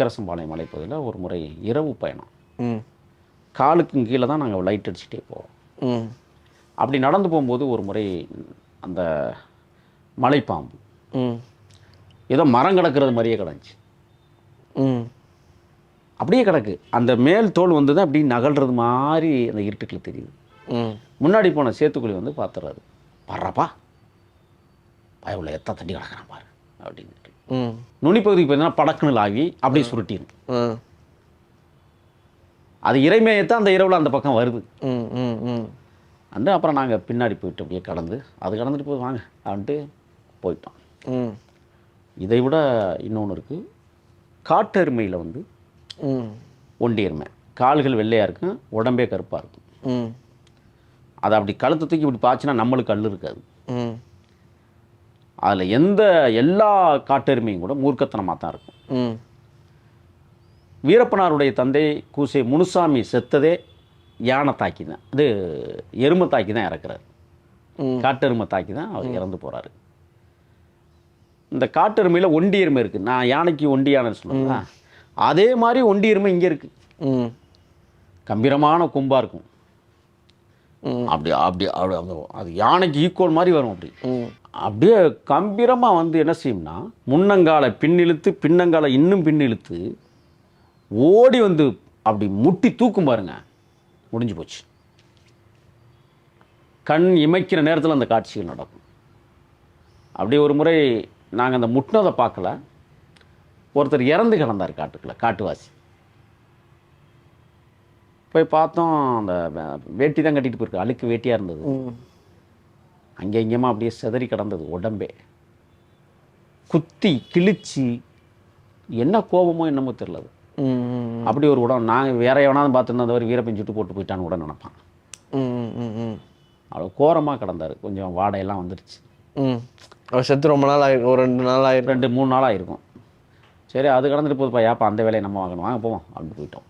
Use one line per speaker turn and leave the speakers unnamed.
திருக்கரசம்பாளையம் மலைப்பகுதியில் ஒரு முறை இரவு பயணம்.
ம்.
காலுக்கும் கீழே தான் நாங்கள் லைட் அடிச்சுட்டே போவோம்
ம்.
அப்படி நடந்து போகும்போது ஒரு முறை அந்த மலைப்பாம்பு.
ம்.
ஏதோ மரம் கிடக்கிறது மாதிரியே கிடந்துச்சு.
ம்.
அப்படியே கிடக்கு. அந்த மேல் தோல் வந்து தான் அப்படி நகல்றது மாதிரி அந்த இருட்டுக்குள்ள தெரியுது.
ம்.
முன்னாடி போன சேத்துக்குழி வந்து பார்த்துறாரு. பர்றப்பா பயவுள்ள எத்த தண்ணி கிடக்கிறான் பாரு. அப்படின்னு
ம்.
நுனிப்பகுதிக்கு பார்த்தீங்கன்னா படக்குன்னு ஆகி அப்படியே சுருட்டிடும் அது இறைமையத்தான் அந்த இரவில் அந்த பக்கம் வருது.
ம் ம் ம்.
அந்த அப்புறம் நாங்கள் பின்னாடி போயிட்டு அப்படியே கடந்து அது கடந்துட்டு போய் வாங்க அப்படின்ட்டு போயிட்டோம்.
ம்.
இதை விட இன்னொன்று இருக்குது காட்டெருமையில் வந்து
ம்.
ஒண்டி எருமை. கால்கள் வெள்ளையாக இருக்கும் உடம்பே கருப்பாக இருக்கும்.
ம்.
அதை அப்படி கழுத்தை தூக்கி இப்படி பாய்ச்சினா நம்மளுக்கு கல் இருக்காது.
ம்.
அதில் எந்த எல்லா காட்டெருமையும் கூட மூர்க்கத்தனமாக தான் இருக்கும். வீரப்பனாருடைய தந்தை கூசை முனுசாமி செத்ததே யானை தாக்கி தான். இது எருமை தாக்கி தான் இறக்குறாரு. காட்டெருமை தாக்கி தான் அவர் இறந்து போகிறாரு இந்த காட்டெருமையில் ஒண்டி எருமை இருக்குது நான் யானைக்கு ஒண்டி யானைன்னு சொல்லுவேன் அதே மாதிரி ஒண்டி எருமை இங்கே இருக்குது
ம்.
கம்பீரமான கொம்பாக இருக்கும். அப்படி அப்படி அப்படி அந்த- அது யானைக்கு ஈக்குவல் மாதிரி வரும் அப்படி. அப்படியே கம்பீரமாக வந்து என்ன செய்யும்னா முன்னங்காலை பின்னிழுத்து பின்னங்காலை இன்னும் பின்னிழுத்து ஓடி வந்து அப்படி முட்டி தூக்கும் பாருங்க. முடிஞ்சு போச்சு. கண் இமைக்கிற நேரத்தில் அந்த காட்சிகள் நடக்கும். அப்படியே ஒரு முறை நாங்கள் அந்த முட்டினதை பார்க்கல. ஒருத்தர் இறந்து கிடந்தார் காட்டுக்குள்ள காட்டுவாசி. போய் பார்த்தோம் அந்த வேட்டி தான் கட்டிட்டு போயிருக்கு. அழுக்கு வேட்டியாக இருந்தது. அங்கே இங்கேயுமா அப்படியே சிதறி கிடந்தது உடம்பே. குத்தி கிழிச்சு என்ன கோபமோ என்னமோ தெரில அது.
ம் ம்
அப்படி ஒரு உடம் நாங்கள் வேற எவனாவது பார்த்துருந்தா அந்த மாதிரி வீரப்பன் சுட்டு போட்டு போயிட்டான்னு கூட நினைப்பான். அவ்வளோ கோரமாக கிடந்தார். கொஞ்சம் வாடையெல்லாம் வந்துருச்சு.
ம். அவர் செத்து ரொம்ப நாள் ஆயிருக்கு ஒரு ரெண்டு நாள் ஆயிருக்கு
ரெண்டு மூணு நாளாக இருக்கும் சரி அது கடந்துட்டு போதுப்பா. ஏப்பா அந்த வேலையை நம்ம வாங்கணும். வாங்க போவோம். அப்படின்னு போயிட்டோம்.